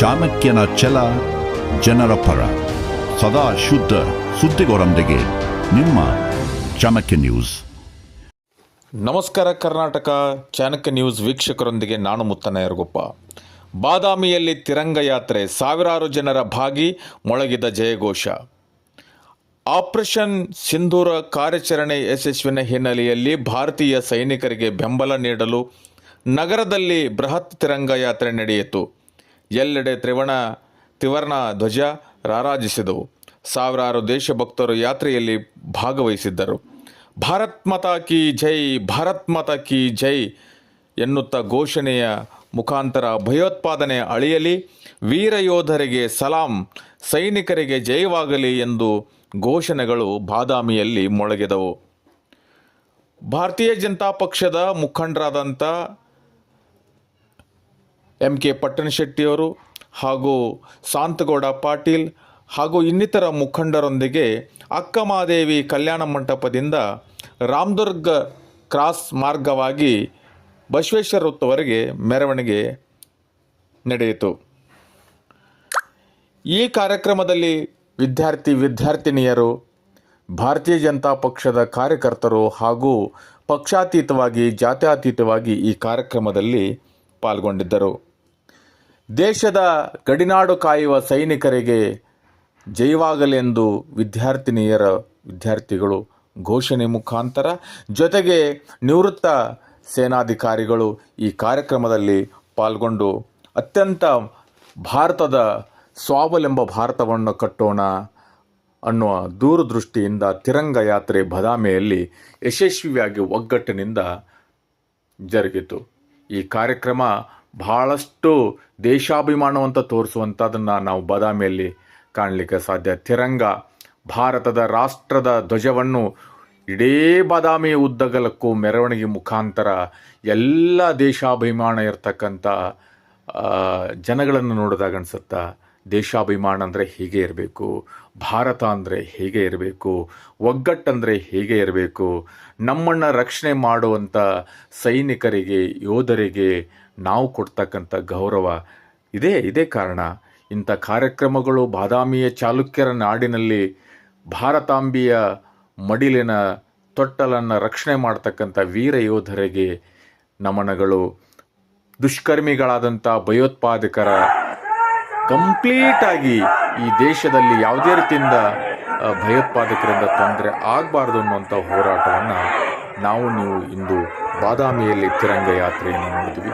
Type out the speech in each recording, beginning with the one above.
ಚಾಣಕ್ಯನ ಛಲ ಜನರ ಪರ. ಸದಾ ಶುದ್ಧ ಸುದ್ದಿಗೋರೊಂದಿಗೆ ನಿಮ್ಮ ಚಾಣಕ್ಯ ನ್ಯೂಸ್. ನಮಸ್ಕಾರ ಕರ್ನಾಟಕ, ಚಾಣಕ್ಯ ನ್ಯೂಸ್ ವೀಕ್ಷಕರೊಂದಿಗೆ ನಾನು ಮುತ್ತನ ಯರಗೊಪ್ಪ. ಬಾದಾಮಿಯಲ್ಲಿ ತಿರಂಗ ಯಾತ್ರೆ ಸಾವಿರಾರು ಜನರ ಭಾಗಿ ಮೊಳಗಿದ ಜಯಘೋಷ. ಆಪರೇಷನ್ ಸಿಂಧೂರ ಕಾರ್ಯಾಚರಣೆ ಯಶಸ್ವಿನ ಹಿನ್ನೆಲೆಯಲ್ಲಿ ಭಾರತೀಯ ಸೈನಿಕರಿಗೆ ಬೆಂಬಲ ನೀಡಲು ನಗರದಲ್ಲಿ ಬೃಹತ್ ತಿರಂಗ ಯಾತ್ರೆ ನಡೆಯಿತು. ಎಲ್ಲೆಡೆ ತ್ರಿವರ್ಣ ತ್ರಿವರ್ಣ ಧ್ವಜ ರಾರಾಜಿಸಿದವು. ಸಾವಿರಾರು ದೇಶಭಕ್ತರು ಯಾತ್ರೆಯಲ್ಲಿ ಭಾಗವಹಿಸಿದ್ದರು. ಭಾರತ್ ಮತ ಕಿ ಜೈ, ಭಾರತ್ ಮಾತಾ ಕಿ ಜೈ ಎನ್ನುತ್ತಾ ಘೋಷಣೆಯ ಮುಖಾಂತರ ಭಯೋತ್ಪಾದನೆ ಅಳಿಯಲಿ, ವೀರ ಯೋಧರಿಗೆ ಸಲಾಂ, ಸೈನಿಕರಿಗೆ ಜಯವಾಗಲಿ ಎಂದು ಘೋಷಣೆಗಳು ಬಾದಾಮಿಯಲ್ಲಿ ಮೊಳಗಿದವು. ಭಾರತೀಯ ಜನತಾ ಪಕ್ಷದ ಮುಖಂಡರಾದಂಥ ಎಂ ಕೆ ಪಟ್ಟಣಶೆಟ್ಟಿಯವರು ಹಾಗೂ ಶಾಂತಗೌಡ ಪಾಟೀಲ್ ಹಾಗೂ ಇನ್ನಿತರ ಮುಖಂಡರೊಂದಿಗೆ ಅಕ್ಕಮಾದೇವಿ ಕಲ್ಯಾಣ ಮಂಟಪದಿಂದ ರಾಮದುರ್ಗ ಕ್ರಾಸ್ ಮಾರ್ಗವಾಗಿ ಬಸವೇಶ್ವರ ವೃತ್ತವರೆಗೆ ಮೆರವಣಿಗೆ ನಡೆಯಿತು. ಈ ಕಾರ್ಯಕ್ರಮದಲ್ಲಿ ವಿದ್ಯಾರ್ಥಿ ವಿದ್ಯಾರ್ಥಿನಿಯರು, ಭಾರತೀಯ ಜನತಾ ಪಕ್ಷದ ಕಾರ್ಯಕರ್ತರು ಹಾಗೂ ಪಕ್ಷಾತೀತವಾಗಿ, ಜಾತ್ಯಾತೀತವಾಗಿ ಈ ಕಾರ್ಯಕ್ರಮದಲ್ಲಿ ಪಾಲ್ಗೊಂಡಿದ್ದರು. ದೇಶದ ಗಡಿನಾಡು ಕಾಯುವ ಸೈನಿಕರಿಗೆ ಜಯವಾಗಲೆಂದು ವಿದ್ಯಾರ್ಥಿನಿಯರ ವಿದ್ಯಾರ್ಥಿಗಳು ಘೋಷಣೆ ಮುಖಾಂತರ, ಜೊತೆಗೆ ನಿವೃತ್ತ ಸೇನಾಧಿಕಾರಿಗಳು ಈ ಕಾರ್ಯಕ್ರಮದಲ್ಲಿ ಪಾಲ್ಗೊಂಡು ಅತ್ಯಂತ ಭಾರತದ ಸ್ವಾವಲಂಬ ಭಾರತವನ್ನು ಕಟ್ಟೋಣ ಅನ್ನುವ ದೂರದೃಷ್ಟಿಯಿಂದ ತಿರಂಗ ಯಾತ್ರೆ ಬದಾಮಿಯಲ್ಲಿ ಯಶಸ್ವಿಯಾಗಿ ಒಗ್ಗಟ್ಟಿನಿಂದ ಜರುಗಿತು. ಈ ಕಾರ್ಯಕ್ರಮ ಬಹಳಷ್ಟು ದೇಶಾಭಿಮಾನವಂತ ತೋರಿಸುವಂಥದ್ದನ್ನು ನಾವು ಬಾದಾಮಿಯಲ್ಲಿ ಕಾಣಲಿಕ್ಕೆ ಸಾಧ್ಯ. ತಿರಂಗ, ಭಾರತದ ರಾಷ್ಟ್ರದ ಧ್ವಜವನ್ನು ಇಡೀ ಬಾದಾಮಿ ಉದ್ದಗಲಕ್ಕೂ ಮೆರವಣಿಗೆ ಮುಖಾಂತರ ಎಲ್ಲ ದೇಶಾಭಿಮಾನ ಇರತಕ್ಕಂಥ ಜನಗಳನ್ನು ನೋಡಿದಾಗ ಅನ್ಸುತ್ತಾ, ದೇಶಾಭಿಮಾನ ಅಂದರೆ ಹೀಗೆ ಇರಬೇಕು, ಭಾರತ ಅಂದರೆ ಹೇಗೆ ಇರಬೇಕು, ಒಗ್ಗಟ್ಟಂದರೆ ಹೇಗೆ ಇರಬೇಕು, ನಮ್ಮನ್ನು ರಕ್ಷಣೆ ಮಾಡುವಂಥ ಸೈನಿಕರಿಗೆ, ಯೋಧರಿಗೆ ನಾವು ಕೊಡ್ತಕ್ಕಂಥ ಗೌರವ ಇದೇ ಇದೇ ಕಾರಣ ಇಂಥ ಕಾರ್ಯಕ್ರಮಗಳು ಬಾದಾಮಿಯ ಚಾಲುಕ್ಯರ ನಾಡಿನಲ್ಲಿ ಭಾರತಾಂಬಿಯ ಮಡಿಲಿನ ತೊಟ್ಟಲನ್ನು ರಕ್ಷಣೆ ಮಾಡ್ತಕ್ಕಂಥ ವೀರ ಯೋಧರಿಗೆ ನಮನಗಳು. ದುಷ್ಕರ್ಮಿಗಳಾದಂಥ ಭಯೋತ್ಪಾದಕರ ಕಂಪ್ಲೀಟಾಗಿ ಈ ದೇಶದಲ್ಲಿ ಯಾವುದೇ ರೀತಿಯಿಂದ ಭಯೋತ್ಪಾದಕರಿಂದ ತೊಂದರೆ ಆಗಬಾರ್ದು ಅನ್ನುವಂಥ ಹೋರಾಟವನ್ನು ನಾವು, ನೀವು ಇಂದು ಬಾದಾಮಿಯಲ್ಲಿ ತಿರಂಗ ಯಾತ್ರೆಯನ್ನು ನೋಡಿದ್ವಿ.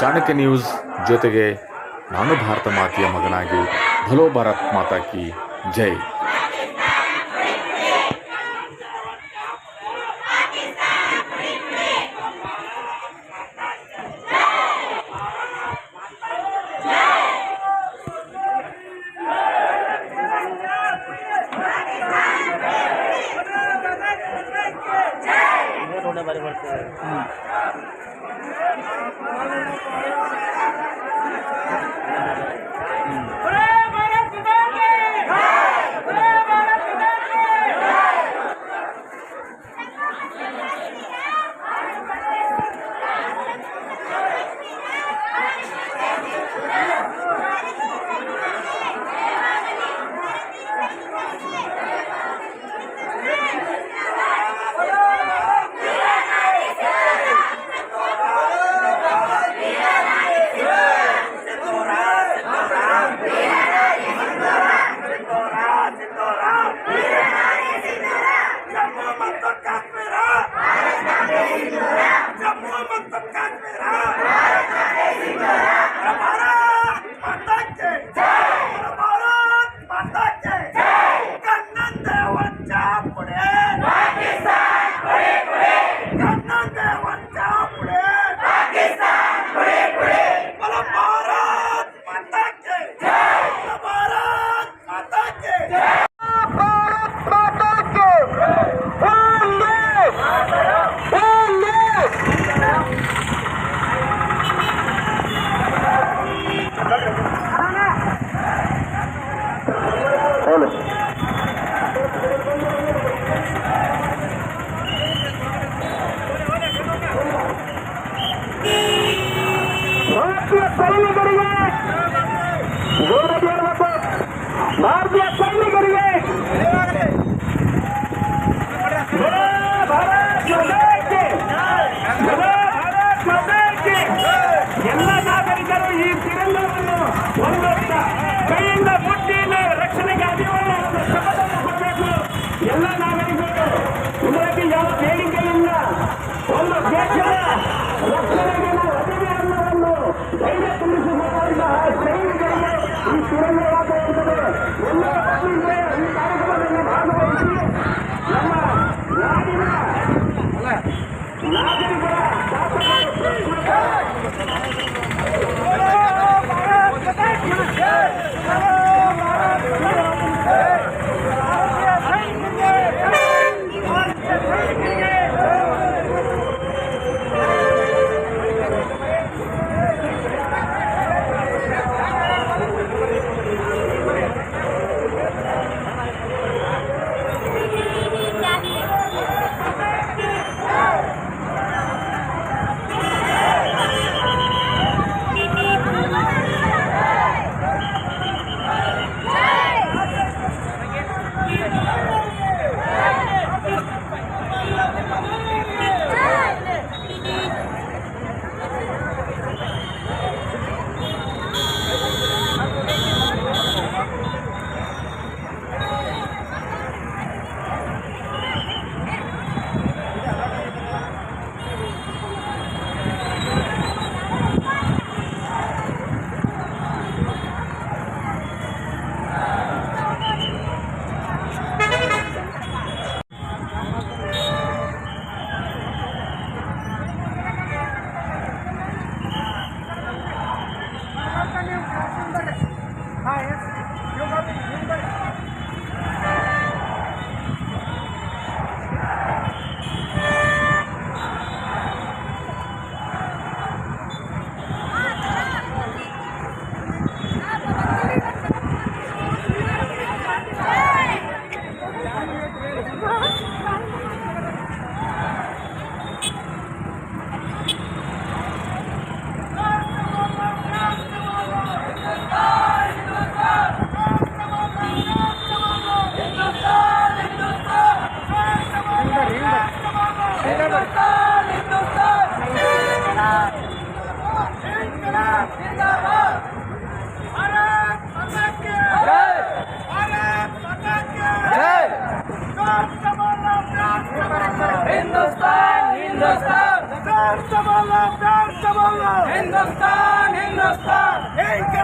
ಚಾಣಕ್ಯ ನ್ಯೂಸ್ ಜೊತೆಗೆ ನಾನು ಭಾರತ ಮಾತೆಯ ಮಗನಾಗಿ ಭಲೋ ಭಾರತ್ ಮಾತಾ ಕಿ ಜೈ. ಭಾರತ್ ಮಾತಾ ಕಿ! ಎಲ್ಲ ನಾಗರಿಕರು ಈ ತಿರಂಗವನ್ನು ಒಂದು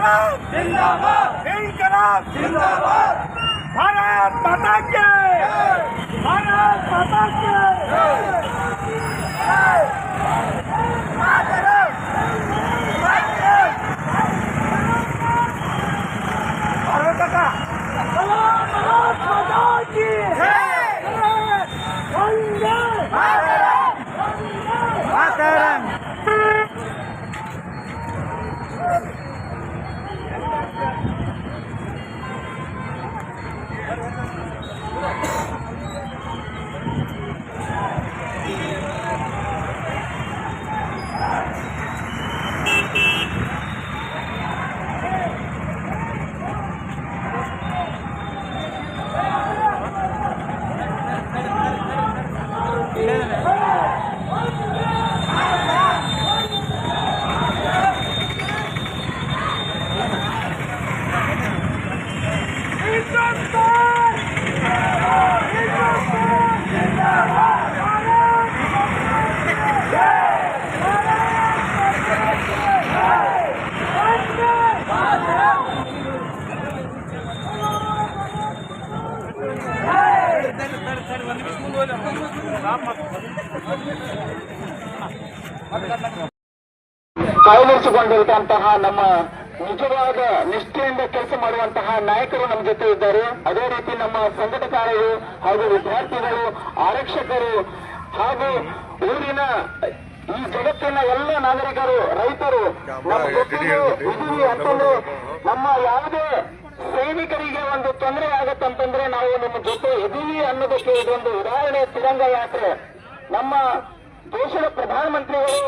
हिंदुस्तान इनकलाब जिंदाबाद इनकलाब जिंदाबाद भारत माता के भारत माता के ಕಾಯ್ದಿರಿಸಿಕೊಂಡಿರುವಂತಹ ನಮ್ಮ ನಿಜವಾದ ನಿಷ್ಠೆಯಿಂದ ಕೆಲಸ ಮಾಡುವಂತಹ ನಾಯಕರು ನಮ್ಮ ಜೊತೆ ಇದ್ದಾರೆ. ಅದೇ ರೀತಿ ನಮ್ಮ ಸಂಘಟಕರು ಹಾಗೂ ವಿದ್ಯಾರ್ಥಿಗಳು ಆರಕ್ಷಕರು ಹಾಗೂ ಊರಿನ ಈ ಜಗತ್ತಿನ ಎಲ್ಲ ನಾಗರಿಕರು ರೈತರು ನಮ್ಮ ಜೊತೆ ಇದೀವಿ ಅಂತಂದ್ರೆ ನಮ್ಮ ಯಾವುದೇ ಸೈನಿಕರಿಗೆ ಒಂದು ತೊಂದರೆ ಆಗತ್ತಂತಂದ್ರೆ ನಾವು ನಿಮ್ಮ ಜೊತೆ ಎದೀವಿ ಅನ್ನೋದಕ್ಕೆ ಇದೊಂದು ಉದಾಹರಣೆ ತಿರಂಗ ಯಾತ್ರೆ. ನಮ್ಮ ದೇಶದ ಪ್ರಧಾನಮಂತ್ರಿಗಳು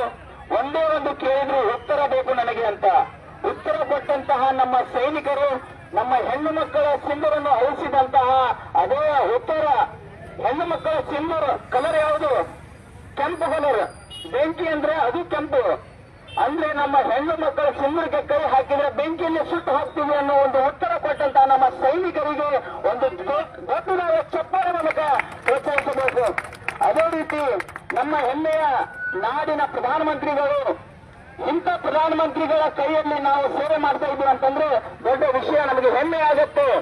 ಒಂದೇ ಒಂದು ಕೇಳಿದ್ರು, ಉತ್ತರ ಬೇಕು ನನಗೆ ಅಂತ. ಉತ್ತರ ಕೊಟ್ಟಂತಹ ನಮ್ಮ ಸೈನಿಕರು ನಮ್ಮ ಹೆಣ್ಣು ಮಕ್ಕಳ ಸಿಂಧೂರನ್ನು ಅಳಿಸಿದಂತಹ ಅದೇ ಉತ್ತರ. ಹೆಣ್ಣು ಮಕ್ಕಳ ಸಿಂಧೂರ ಕಲರ್ ಯಾವುದು? ಕೆಂಪು ಕಲರ್ ಬೆಂಕಿ ಅಂದ್ರೆ ಅದು ಕೆಂಪು. ಅಂದ್ರೆ ನಮ್ಮ ಹೆಣ್ಣು ಮಕ್ಕಳ ಸಿಂಹಕ್ಕೆ ಕೈ ಹಾಕಿದ್ರೆ ಬೆಂಕಿಯಲ್ಲಿ ಸುಟ್ಟು ಹೋಗ್ತೀವಿ ಅನ್ನೋ ಒಂದು ಉತ್ತರ ಕೊಟ್ಟಂತ ನಮ್ಮ ಸೈನಿಕರಿಗೆ ಒಂದು ದೊಡ್ಡದಾದ ಚಪ್ಪಾಳೆ ಮೂಲಕ ಪ್ರೋತ್ಸಾಹಿಸಬೇಕು. ಅದೇ ರೀತಿ ನಮ್ಮ ಹೆಮ್ಮೆಯ ನಾಡಿನ ಪ್ರಧಾನಮಂತ್ರಿಗಳು, ಇಂಥ ಪ್ರಧಾನಮಂತ್ರಿಗಳ ಕೈಯಲ್ಲಿ ನಾವು ಸೇವೆ ಮಾಡ್ತಾ ಇದ್ದೀವಿ ಅಂತಂದ್ರೆ ದೊಡ್ಡ ವಿಷಯ, ನಮಗೆ ಹೆಮ್ಮೆ ಆಗುತ್ತೆ.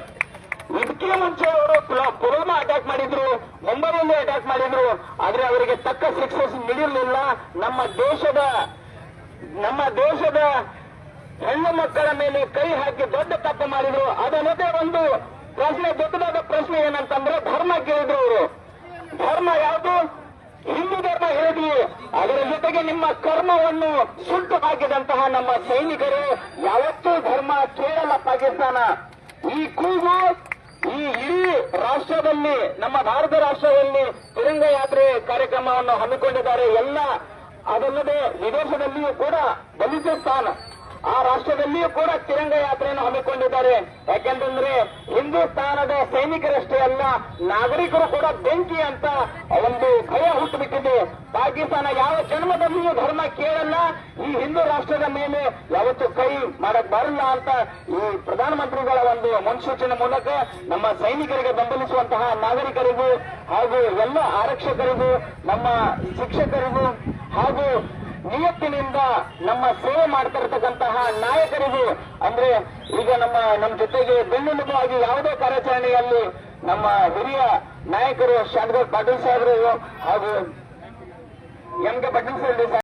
ಇದಕ್ಕೆ ಮುಂಚೆ ಅವರು ಪುಲ- ಪುಲ್ವಾಮಾ ಅಟ್ಯಾಕ್ ಮಾಡಿದ್ರು, ಮುಂಬೈಯಲ್ಲಿ ಅಟ್ಯಾಕ್ ಮಾಡಿದ್ರು, ಆದ್ರೆ ಅವರಿಗೆ ತಕ್ಕ ಶಿಕ್ಷೆ ನೀಡಿರಲಿಲ್ಲ. ನಮ್ಮ ದೇಶದ ನಮ್ಮ ದೇಶದ ಹೆಣ್ಣು ಮಕ್ಕಳ ಮೇಲೆ ಕೈ ಹಾಕಿ ದೊಡ್ಡ ತಪ್ಪು ಮಾಡಿದ್ರು. ಅದನ್ನೇ ಒಂದು ಪ್ರಶ್ನೆ, ದೊಡ್ಡದಾದ ಪ್ರಶ್ನೆ ಏನಂತಂದ್ರೆ ಧರ್ಮ ಕೇಳಿದ್ರು ಅವರು. ಧರ್ಮ ಯಾವುದು? ಹಿಂದೂ ಧರ್ಮ ಹೇಳಿದ್ವಿ ಅದರ ಜೊತೆಗೆ ನಿಮ್ಮ ಕರ್ಮವನ್ನು ಸುಟ್ಟು ಹಾಕಿದಂತಹ ನಮ್ಮ ಸೈನಿಕರು ಯಾವತ್ತೂ ಧರ್ಮ ಕೇಳಲ್ಲ ಪಾಕಿಸ್ತಾನ. ಈ ಕೂಗು, ಈ ಇಡೀ ರಾಷ್ಟ್ರದಲ್ಲಿ, ನಮ್ಮ ಭಾರತ ರಾಷ್ಟ್ರದಲ್ಲಿ ತಿರಂಗ ಯಾತ್ರೆ ಕಾರ್ಯಕ್ರಮವನ್ನು ಹಮ್ಮಿಕೊಂಡಿದ್ದಾರೆ. ಎಲ್ಲ ಅದಲ್ಲದೆ ವಿದೇಶದಲ್ಲಿಯೂ ಕೂಡ ಬಲಿಚಿಸ್ತಾನ, ಆ ರಾಷ್ಟ್ರದಲ್ಲಿಯೂ ಕೂಡ ತಿರಂಗ ಯಾತ್ರೆಯನ್ನು ಹಮ್ಮಿಕೊಂಡಿದ್ದಾರೆ. ಯಾಕೆಂತಂದ್ರೆ ಹಿಂದೂಸ್ತಾನದ ಸೈನಿಕರಷ್ಟೇ ಅಲ್ಲ, ನಾಗರಿಕರು ಕೂಡ ಬೆಂಕಿ ಅಂತ ಒಂದು ಭಯ ಹುಟ್ಟುಬಿಟ್ಟಿದೆ. ಪಾಕಿಸ್ತಾನ ಯಾವ ಜನ್ಮದಲ್ಲಿಯೂ ಧರ್ಮ ಕೇಳಲ್ಲ, ಈ ಹಿಂದೂ ರಾಷ್ಟ್ರದ ಮೇಲೆ ಯಾವತ್ತು ಕೈ ಮಾಡಕ್ ಬರಲ್ಲ ಅಂತ ಈ ಪ್ರಧಾನಮಂತ್ರಿಗಳ ಒಂದು ಮುನ್ಸೂಚನೆ ಮೂಲಕ ನಮ್ಮ ಸೈನಿಕರಿಗೆ ಬೆಂಬಲಿಸುವಂತಹ ನಾಗರಿಕರಿಗೂ ಹಾಗೂ ಎಲ್ಲ ಆರಕ್ಷಕರಿಗೂ, ನಮ್ಮ ಶಿಕ್ಷಕರಿಗೂ ಹಾಗೂ ನಿಯತ್ತಿನಿಂದ ನಮ್ಮ ಸೇವೆ ಮಾಡ್ತಿರ್ತಕ್ಕಂತಹ ನಾಯಕರಿಗೂ, ಅಂದ್ರೆ ಈಗ ನಮ್ಮ ನಮ್ಮ ಜೊತೆಗೆ ಬೆನ್ನೆಲುಬಾಗಿ ಯಾವುದೇ ಕಾರ್ಯಾಚರಣೆಯಲ್ಲಿ ನಮ್ಮ ಹಿರಿಯ ನಾಯಕರು ಶಾಂತ ಪಾಟೀಲ್ ಸಾಹೇಬರು ಹಾಗೂ ಎಂ ಕೆ ಪಾಟೀಲ್ ಸಾಹೇಬ್